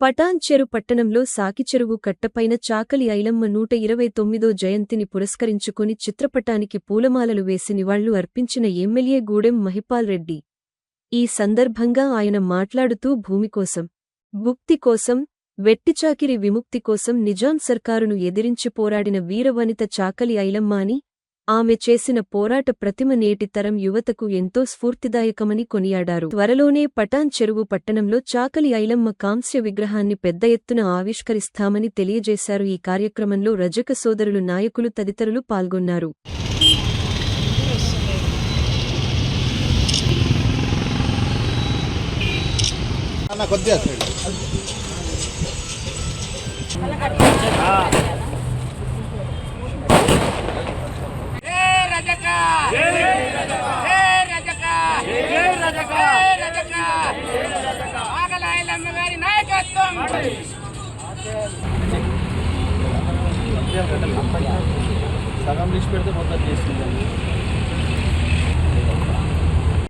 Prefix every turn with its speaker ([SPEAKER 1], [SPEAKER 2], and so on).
[SPEAKER 1] పటాన్చెరు పట్టణంలో సాకిచెరువు కట్టపైన చాకలి ఐలమ్మ నూట ఇరవై తొమ్మిదో జయంతిని పురస్కరించుకుని చిత్రపటానికి పూలమాలలు వేసి నివాళ్ళు అర్పించిన ఎమ్మెల్యే గూడెం మహిపాల్ రెడ్డి. ఈ సందర్భంగా ఆయన మాట్లాడుతూ భూమి కోసం భుక్తి కోసం వెట్టిచాకిరి విముక్తి కోసం నిజాం సర్కారును ఎదిరించి పోరాడిన వీరవనిత చాకలి ఐలమ్మ అని ఆమె చేసిన పోరాట ప్రతిమ నేటి తరం యువతకు ఎంతో స్ఫూర్తిదాయకమని కొనియాడారు. త్వరలోనే పటాన్ చెరువు పట్టణంలో చాకలి ఐలమ్మ కాంస్య విగ్రహాన్ని పెద్ద ఎత్తున ఆవిష్కరిస్తామని తెలియజేశారు. ఈ కార్యక్రమంలో రజక సోదరులు నాయకులు తదితరులు పాల్గొన్నారు.
[SPEAKER 2] అన్న కొద్దిగా
[SPEAKER 3] సగం లిస్ట్ పెడితే మొత్తం చేస్తుందండి